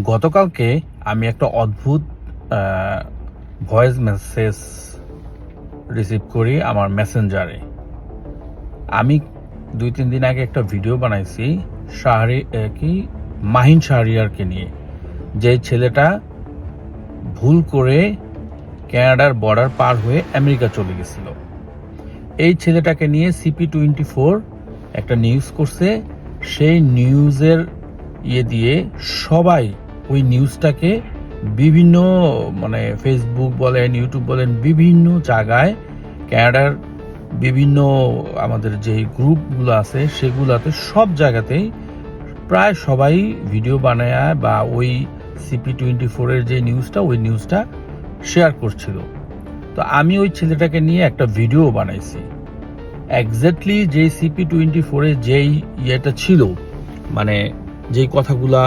গতকালকে আমি একটা অদ্ভুত ভয়েস মেসেজ রিসিভ করি আমার মেসেঞ্জারে আমি দুই, তিন দিন আগে একটা ভিডিও বানাইছি শাহরি কি? মাহিন শাহরিয়ারকে নিয়ে। যে ছেলেটা ভুল করে কানাডার বর্ডার পার হয়ে আমেরিকা চলে গেছিল। এই ছেলেটাকে নিয়ে সিপি টোয়েন্টি ফোর একটা নিউজ করছে। সেই নিউজের ইয়ে দিয়ে সবাই ওই নিউজটাকে বিভিন্ন মানে ফেসবুক বলেন ইউটিউব বলেন, বিভিন্ন জায়গায় ক্যানাডার বিভিন্ন আমাদের যে গ্রুপগুলো আছে সেগুলোতে সব জায়গাতেই প্রায় সবাই ভিডিও বানায় বা ওই সিপি টোয়েন্টি ফোরের যে নিউজটা, ওই নিউজটা শেয়ার করছিল। তো আমি ওই ছেলেটাকে নিয়ে একটা ভিডিও বানাইছি। এক্স্যাক্টলি যে সিপি টোয়েন্টি ফোরে যেই ইয়েটা ছিল মানে যেই কথাগুলা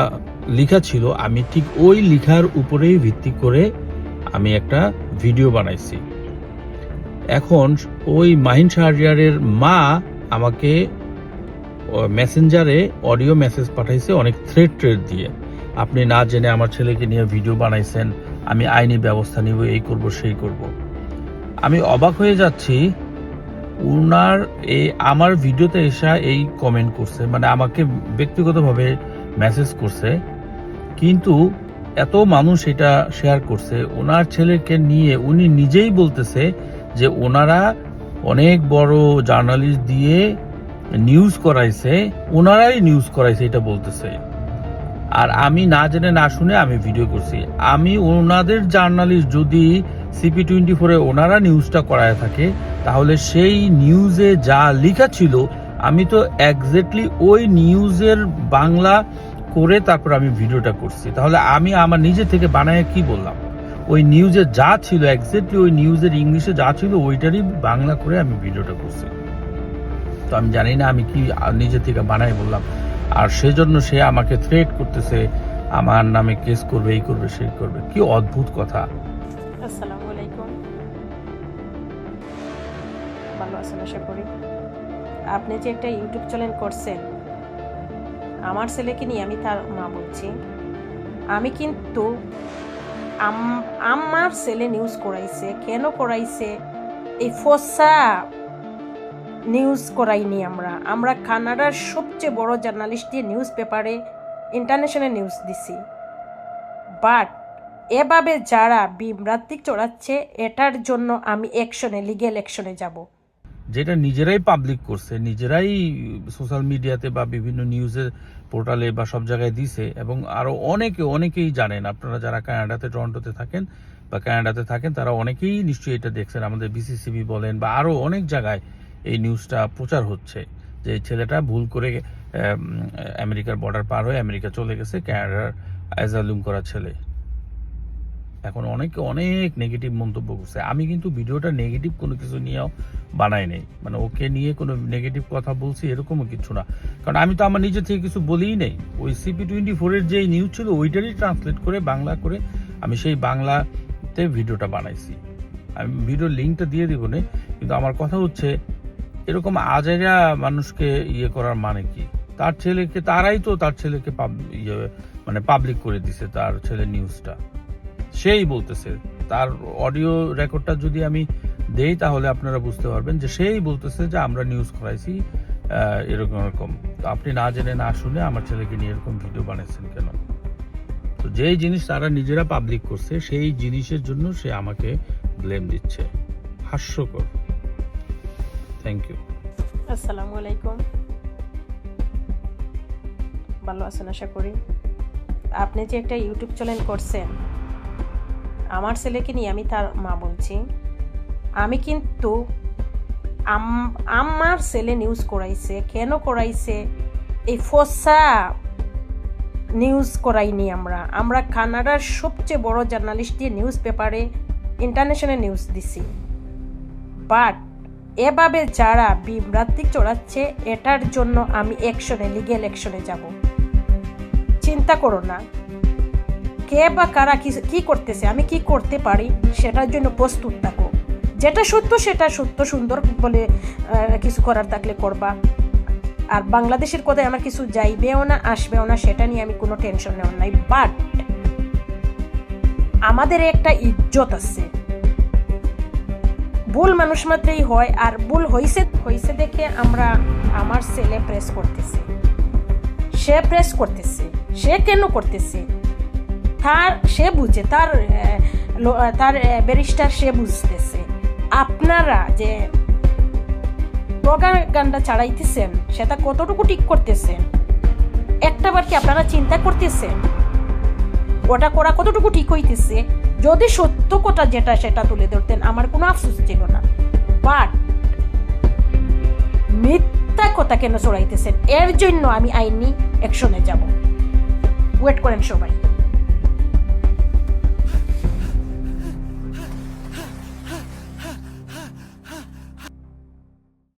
লেখা ছিল, আমি ঠিক ওই লেখার উপরেই ভিত্তি করে আমি একটা ভিডিও বানাইছি। এখন ওই মাহিন শাহরিয়ারের মা আমাকে মেসেঞ্জারে অডিও মেসেজ পাঠাইছে অনেক থ্রেড ট্রেড দিয়ে। আপনি না জেনে আমার ছেলেকে নিয়ে ভিডিও বানাইছেন, আমি আইনি ব্যবস্থা নিব, এই করব, সেই করব। আমি অবাক হয়ে যাচ্ছি, উনার এই আমার ভিডিওতে এসা এই কমেন্ট করছে মানে আমাকে ব্যক্তিগতভাবে মেসেজ করছে কিন্তু এত মানুষ এটা শেয়ার করছে। ওনার ছেলেকে নিয়ে উনি নিজেই বলতেছে যে ওনারা অনেক বড় জার্নালিস্ট দিয়ে নিউজ করাইছে, ওনারাই নিউজ করাইছে এটা বলতেছে। আর আমি না জেনে, না শুনে আমি ভিডিও করছি। আমি ওনাদের জার্নালিস্ট যদি সিপি টোয়েন্টি ফোরে ওনারা নিউজটা করায় থাকে, তাহলে সেই নিউজে যা লেখা ছিল, আমি তো একজাক্টলি ওই নিউজের বাংলা করে তারপর আমি ভিডিওটা করছি। তাহলে আমি আমার নিজে থেকে বানায় কি বললাম? ওই নিউজে যা ছিল একজাক্টলি ওই নিউজের ইংলিশে যা ছিল, ওইটারই বাংলা করে আমি ভিডিওটা করছি। তো আমি জানি না আমি কি নিজে থেকে বানাই বললাম। আর সেজন্য সে আমাকে থ্রেট করতেছে, আমার নামে কেস করবে, এই করবে, সেই করবে। কি অদ্ভুত কথা। আলাইকুম। ভালো আছেন আশা করি। আপনি যে একটা ইউটিউব চ্যানেল করছেন আমার ছেলেকে নিয়ে আমি তার মা বলছি, আমি কিন্তু আম- আমার ছেলে নিউজ করাইছে। কেন করাইছে? এই ফসা নিউজ করাইনি আমরা। আমরা কানাডার সবচেয়ে বড় জার্নালিস্ট দিয়ে নিউজ পেপারে ইন্টারন্যাশনাল নিউজ দিছি। বাট এভাবে যারা বিভ্রান্তি চড়াচ্ছে, এটার জন্য আমি অ্যাকশনে লিগেল অ্যাকশনে যাব। যেটা নিজেরাই পাবলিক করছে, নিজেরাই সোশ্যাল মিডিয়াতে বা বিভিন্ন নিউজের পোর্টালে বা সব জায়গায় দিছে এবং আরও অনেকে, অনেকেই জানেন, আপনারা যারা কানাডাতে, টরন্টোতে থাকেন বা কানাডাতে থাকেন, তারা অনেকেই নিশ্চয়ই এটা দেখছেন। আমাদের বিসিসিবি বলেন বা আরও অনেক জায়গায় এই নিউজটা প্রচার হচ্ছে যে ছেলেটা ভুল করে আমেরিকার বর্ডার পার হয়ে আমেরিকা চলে গেছে, কানাডার অ্যাজালুম করা ছেলে। এখন অনেকে অনেক নেগেটিভ মন্তব্য করছে। আমি কিন্তু ভিডিওটা নেগেটিভ কোনো কিছু নিয়েও বানাই নেই। মানে ওকে নিয়ে কোনো নেগেটিভ কথা বলছি এরকমও কিছু না। কারণ আমি তো আমার নিজে থেকে কিছু বলিই নেই। ওই সিপি টোয়েন্টি ফোরের যে নিউজ ছিল ওইটারই ট্রান্সলেট করে বাংলা করে আমি সেই বাংলাতে ভিডিওটা বানাইছি। আমি ভিডিওর লিঙ্কটা দিয়ে দিব না, কিন্তু আমার কথা হচ্ছে, এরকম আজেরা মানুষকে ইয়ে করার মানে কি? তার ছেলেকে, তারাই তো তার ছেলেকে ইয়ে মানে পাবলিক করে দিছে তার ছেলের নিউজটা সেই বলতেছে। তার অডিও রেকর্ডটা যদি আমি দেই, তাহলে আপনারা বুঝতে পারবেন যে সেই বলতেছে যে, আমরা নিউজ করাইছি এরকম এরকম। তো আপনি না জেনে, না শুনে আমার ছেলেকে নিয়ে এরকম ভিডিও বানাইছেন কেন? তো যেই জিনিস তারা নিজেরা পাবলিক করছে, সেই জিনিসের জন্য সে আমাকে ব্লেম দিচ্ছে। হাস্যকর। থ্যাংক ইউ আসসালামু আলাইকুম। ভালো আছেন আশা করি। আপনি যে একটা ইউটিউব চ্যানেল করছেন আমার ছেলেকে নিয়ে আমি তার মা বলছি, আমি কিন্তু আম- আমার ছেলে নিউজ করাইছে, কেন করাইছে? এই ফসা নিউজ করাইনি আমরা। আমরা কানাডার সবচেয়ে বড় জার্নালিস্ট দিয়ে নিউজ পেপারে ইন্টারন্যাশনাল নিউজ দিছি। বাট এভাবে যারা বিভ্রান্তি চড়াচ্ছে, এটার জন্য আমি অ্যাকশনে লিগেল অ্যাকশনে যাব। চিন্তা করো না। কে বা কারা কি করতেছে, আমি কি করতে পারি সেটার জন্য প্রস্তুত থাকো। যেটা সত্য, সেটা সত্য সুন্দর বলে কিছু করার থাকলে করবা। আর বাংলাদেশের কোথায় আমার কিছু যাইবেও না, আসবেও না, সেটা নিয়ে আমি কোনো টেনশন নেওয়ার নাই। বাট আমাদের একটা ইজ্জত আছে। ভুল মানুষ মাত্রই হয়, আর ভুল হইছে হইছে দেখে আমরা আমার ছেলে প্রেস করতেছি। সে প্রেস করতেছে, সে কেন করতেছে? তার, সে বুঝে, তার তার ব্যারিস্টার সে বুঝতেছে। আপনারা যে প্রগান্ডা চালাইতেছেন, সেটা কতটুকু ঠিক করতেছেন? একটা বার কি আপনারা চিন্তা করতেছেন? ওটা করা কতটুকু ঠিক হইতেছে? যদি সত্য কথা যেটা, সেটা তুলে ধরতেন, আমার কোনো আফসোস ছিল না। বাট মিথ্যা কথা কেন চড়াইতেছেন এর জন্য আমি আইনি অ্যাকশনে যাব। ওয়েট করেন সবাই।